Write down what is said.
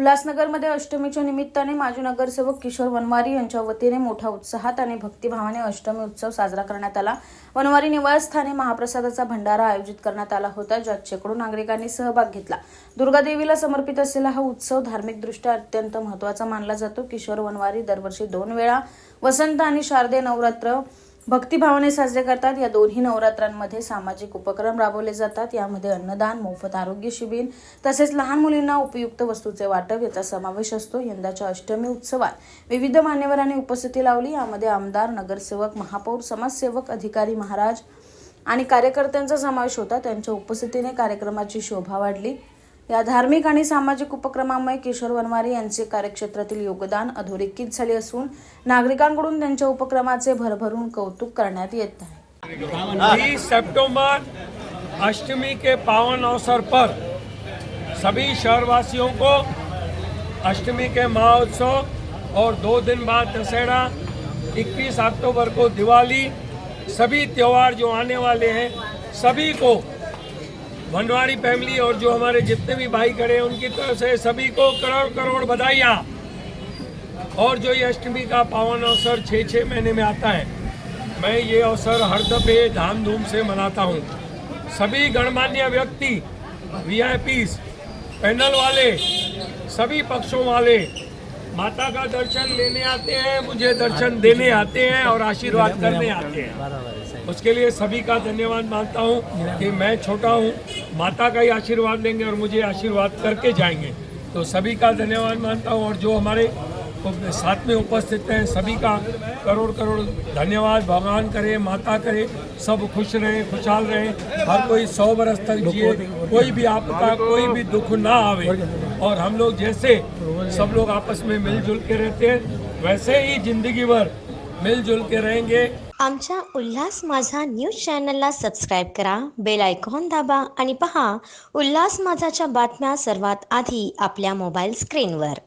उल्हासनगरमध्ये अष्टमीच्या निमित्ताने माजी नगरसेवक किशोर वनवारी यांच्या वतीने मोठ्या उत्साहात आणि भक्तिभावाने अष्टमी उत्सव साजरा करण्यात आला. वनवारी निवासस्थानी महाप्रसादाचा भंडारा आयोजित करण्यात आला होता ज्यात शेकडो नागरिकांनी सहभाग घेतला. दुर्गादेवीला समर्पित असलेला हा उत्सव धार्मिकदृष्ट्या अत्यंत महत्त्वाचा मानला जातो. किशोर वनवारी दरवर्षी दोन वेळा वसंत आणि शारदे नवरात्र भक्तिभावाने साजरे करतात. या दोन्ही नवरात्रांमध्ये सामाजिक उपक्रम राबवले जातात. यामध्ये अन्नदान मोफत आरोग्य शिबिर तसेच लहान मुलींना उपयुक्त वस्तूचे वाटप याचा समावेश असतो. यंदाच्या अष्टमी उत्सवात विविध मान्यवरांनी उपस्थिती लावली. यामध्ये आमदार नगरसेवक महापौर समाजसेवक अधिकारी महाराज आणि कार्यकर्त्यांचा समावेश होता. त्यांच्या उपस्थितीने कार्यक्रमाची शोभा वाढली. या धार्मिक आणि सामाजिक उपक्रमामुळे किशोर वनवारी यांचे कार्यक्षेत्रातील योगदान अधोरेखित झाले असून नागरिकांकडून त्यांच्या उपक्रमाचे भरभरून कौतुक करण्यात येत आहे. बीस अष्टमी के पावन अवसर पर सभी शहरवासियों को अष्टमी के महोत्सव और दो दिन बाद दशहरा 21 अक्टूबर को दिवाली सभी त्यौहार जो आने वाले हैं सभी को भंडवारी फैमिली और जो हमारे जितने भी भाई खड़े हैं, उनकी तरफ़ से सभी को करोड़ करोड़ बधाइयाँ। और जो ये अष्टमी का पावन अवसर छः छः महीने में आता है, मैं ये अवसर हर दफे धामधूम से मनाता हूँ। सभी गणमान्य व्यक्ति वी पैनल वाले, सभी पक्षों वाले माता का दर्शन लेने आते हैं मुझे दर्शन देने आते हैं और आशीर्वाद करने आते हैं। उसके लिए सभी का धन्यवाद मानता हूँ कि मैं छोटा हूँ माता का ही आशीर्वाद लेंगे और मुझे आशीर्वाद करके जाएँगे। तो सभी का धन्यवाद मानता हूँ और जो हमारे साथ में उपस्थित हैं। सभी का करोड़ करोड़ धन्यवाद। भगवान करे माता करे सब खुश रहे खुशहाल रहे। हर कोई सौ बरस तक जिए। कोई भी आपदा कोई भी दुख ना आवे। और हम लोग जैसे सब लोग आपस में मिलजुल के रहते हैं वैसे ही जिंदगी भर मिलजुल के रहेंगे। आमच्या उल्हास माझा न्यूज चॅनलला सबस्क्राईब करा बेल आयकॉन दाबा आणि पहा उल्हास माझाच्या बातम्या सर्वात आधी आपल्या मोबाईल स्क्रीनवर.